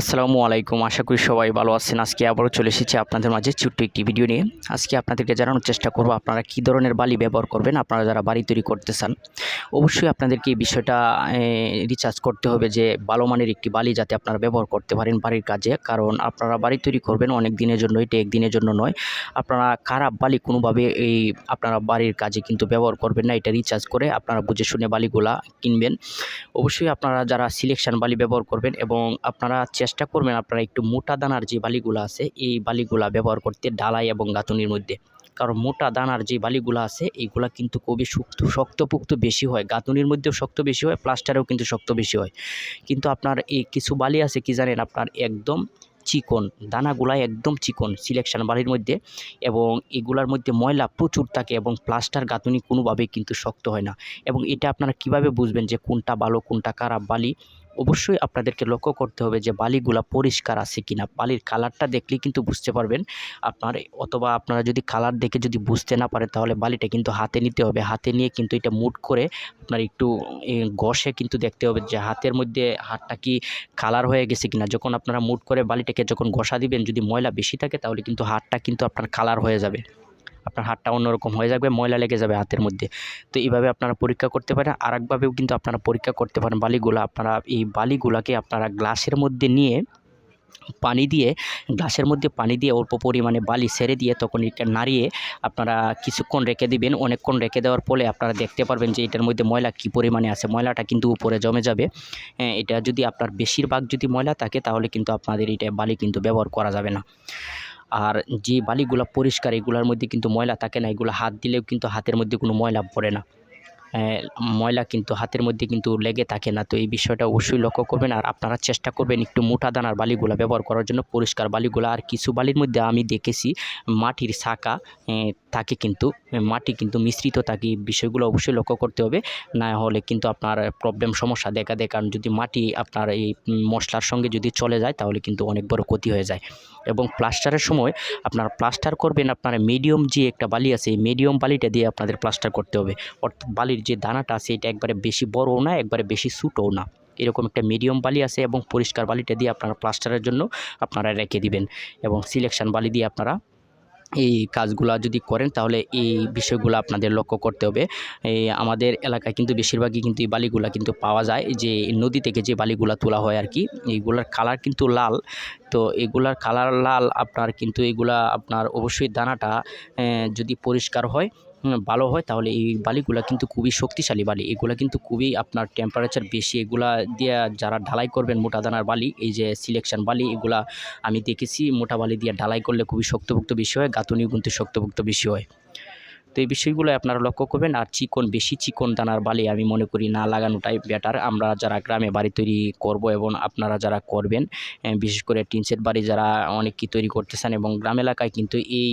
আসসালামু আলাইকুম। আশা করি সবাই ভালো আছেন। আজকে আবারও চলে এসেছি আপনাদের মাঝে ছোট্ট একটি ভিডিও নিয়ে। আজকে আপনাদেরকে জানানোর চেষ্টা করব, আপনারা কী ধরনের বালি ব্যবহার করবেন? আপনারা যারা বাড়ি তৈরি করতে চান, অবশ্যই আপনাদেরকে এই বিষয়টা রিচার্জ করতে হবে যে ভালো মানের একটি বালি যাতে আপনারা ব্যবহার করতে পারেন বাড়ির কাজে। কারণ আপনারা বাড়ি তৈরি করবেন অনেক দিনের জন্য, এটা একদিনের জন্য নয়। আপনারা খারাপ বালি কোনোভাবে এই আপনারা বাড়ির কাজে কিন্তু ব্যবহার করবেন না, এটা রিচার্জ করে আপনারা বুঝে শুনে বালিগুলা কিনবেন। অবশ্যই আপনারা যারা সিলেকশন বালি ব্যবহার করবেন এবং আপনারা চেষ্টা করবেন আপনারা একটু মোটা দানার যে বালিগুলো আছে, এই বালিগুলা ব্যবহার করতে ডালাই এবং গাঁথুনির মধ্যে। কারণ মোটা দানার যে বালিগুলো আছে, এইগুলা কিন্তু খুবই শক্ত শক্তপুক্ত বেশি হয়। গাঁথুনির মধ্যেও শক্ত বেশি হয়, প্লাস্টারেও কিন্তু শক্ত বেশি হয়। কিন্তু আপনার এই কিছু বালি আছে কি জানেন? আপনার একদম চিকন দানাগুলা একদম চিকন সিলেকশন বালির মধ্যে এবং এগুলার মধ্যে ময়লা প্রচুর থাকে এবং প্লাস্টার গাঁথুনি কোনোভাবেই কিন্তু শক্ত হয় না। এবং এটা আপনারা কীভাবে বুঝবেন যে কোনটা ভালো, কোনটা খারাপ বালি? অবশ্যই আপনাদেরকে লক্ষ্য করতে হবে যে বালিগুলা পরিষ্কার আছে কিনা। বালির কালারটা দেখলেই কিন্তু বুঝতে পারবেন। আপনার অথবা আপনারা যদি কালার দেখে যদি বুঝতে না পারেন, তাহলে বালিটা কিন্তু হাতে নিতে হবে। হাতে নিয়ে কিন্তু এটা মুট করে আপনার একটু ঘষে কিন্তু দেখতে হবে যে হাতের মধ্যে হাতটা কি কালার হয়ে গেছে কিনা। যখন আপনারা মুট করে বালিটাকে যখন ঘষা দিবেন, যদি ময়লা বেশি থাকে, তাহলে কিন্তু হাতটা কিন্তু আপনার কালার হয়ে যাবে। আপনার হাতটা অন্যরকম হয়ে যাবে ময়লা লেগে যাবে হাতের মধ্যে। তো এইভাবে আপনারা পরীক্ষা করতে পারেন। আর একভাবেও কিন্তু আপনারা পরীক্ষা করতে পারেন বালিগুলো। আপনারা এই বালিগুলাকে আপনারা গ্লাসের মধ্যে নিয়ে পানি দিয়ে গ্লাসের মধ্যে পানি দিয়ে অল্প পরিমাণে বালি সেরে দিয়ে তখন এটা নাড়িয়ে আপনারা কিছুক্ষণ রেখে দিবেন। অনেকক্ষণ রেখে দেওয়ার ফলে আপনারা দেখতে পারবেন যে এটার মধ্যে ময়লা কী পরিমাণে আছে। ময়লাটা কিন্তু উপরে জমে যাবে। হ্যাঁ, এটা যদি আপনার বেশিরভাগ যদি ময়লা থাকে তাহলে কিন্তু আপনাদের এটা বালি কিন্তু ব্যবহার করা যাবে না। আর যে বালিগুলো পরিষ্কার, এগুলোর মধ্যে কিন্তু ময়লা থাকে না। এগুলো হাত দিলেও কিন্তু হাতের মধ্যে কোনো ময়লা পড়ে না। ময়লা কিন্তু হাতের মধ্যে কিন্তু লেগে থাকে না। তো এই বিষয়টা অবশ্যই লক্ষ্য করবেন আর আপনারা চেষ্টা করবেন একটু মোটা দানার বালিগুলো ব্যবহার করার জন্য। পরিষ্কার বালিগুলো আর কিছু বালির মধ্যে আমি দেখেছি মাটির শাখা থাকে কিন্তু মাটি কিন্তু মিশ্রিত থাকে। বিষয়গুলো অবশ্যই লক্ষ্য করতে হবে। না হলে কিন্তু আপনার প্রবলেম সমস্যা দেখা দেয়। কারণ যদি মাটি আপনার এই মশলার সঙ্গে যদি চলে যায়, তাহলে কিন্তু অনেক বড় ক্ষতি হয়ে যায়। এবং প্লাস্টারের সময় আপনার প্লাস্টার করবেন, আপনার মিডিয়াম যে একটা বালি আছে, এই মিডিয়াম বালিটা দিয়ে আপনাদের প্লাস্টার করতে হবে। অর্থাৎ বালির যে দানাটা আছে এটা একবারে বেশি বড়ও না, একবারে বেশি ছোটও না। এরকম একটা মিডিয়াম বালি আছে এবং পরিষ্কার বালিটা দিয়ে আপনারা প্লাস্টারের জন্য আপনারা রেখে দিবেন এবং সিলেকশন বালি দিয়ে আপনারা এই কাজগুলা যদি করেন, তাহলে এই বিষয়গুলো আপনাদের লক্ষ্য করতে হবে। আমাদের এলাকায় কিন্তু বেশিরভাগই কিন্তু এই বালিগুলা কিন্তু পাওয়া যায়। যে নদী থেকে যে বালিগুলা তোলা হয় আর কি এইগুলার কালার কিন্তু লাল। তো এগুলার কালার লাল, আপনার কিন্তু এগুলা, আপনার অবশ্যই দানাটা যদি পরিষ্কার হয় ভালো হয়, তাহলে এই বালিগুলা কিন্তু খুবই শক্তিশালী বালি। এগুলা কিন্তু খুবই আপনার টেম্পারেচার বেশি, এগুলা দিয়ে যারা ঢালাই করবেন মোটা দানার বালি, এই যে সিলেকশন বালি, এগুলা আমি দেখেছি, মোটা বালি দিয়ে ঢালাই করলে খুবই শক্তভুক্ত বেশি হয়, গাঁথনিও কিন্তু শক্তভুক্ত বেশি হয়। তো এই বিষয়গুলো আপনারা লক্ষ্য করবেন। আর চিকন, বেশি চিকন দানার বালি আমি মনে করি না লাগানোটাই বেটার আমরা যারা গ্রামে বাড়ি তৈরি করব এবং আপনারা যারা করবেন বিশেষ করে টিনসেট বাড়ি যারা অনেক কি তৈরি করতেছেন এবং গ্রাম এলাকায় কিন্তু এই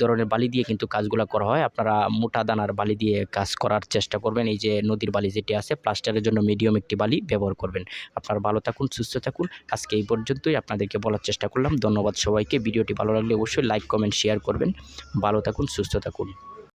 ধরনের বালি দিয়ে কিন্তু কাজগুলো করা হয়, আপনারা মোটা দানার বালি দিয়ে কাজ করার চেষ্টা করবেন। এই যে নদীর বালি যেটি আছে প্লাস্টারের জন্য মিডিয়াম একটি বালি ব্যবহার করবেন। আপনারা ভালো থাকুন, সুস্থ থাকুন। আজকে এই পর্যন্তই আপনাদেরকে বলার চেষ্টা করলাম। ধন্যবাদ সবাইকে। ভিডিওটি ভালো লাগলে অবশ্যই লাইক কমেন্ট শেয়ার করবেন। ভালো থাকুন, সুস্থ থাকুন।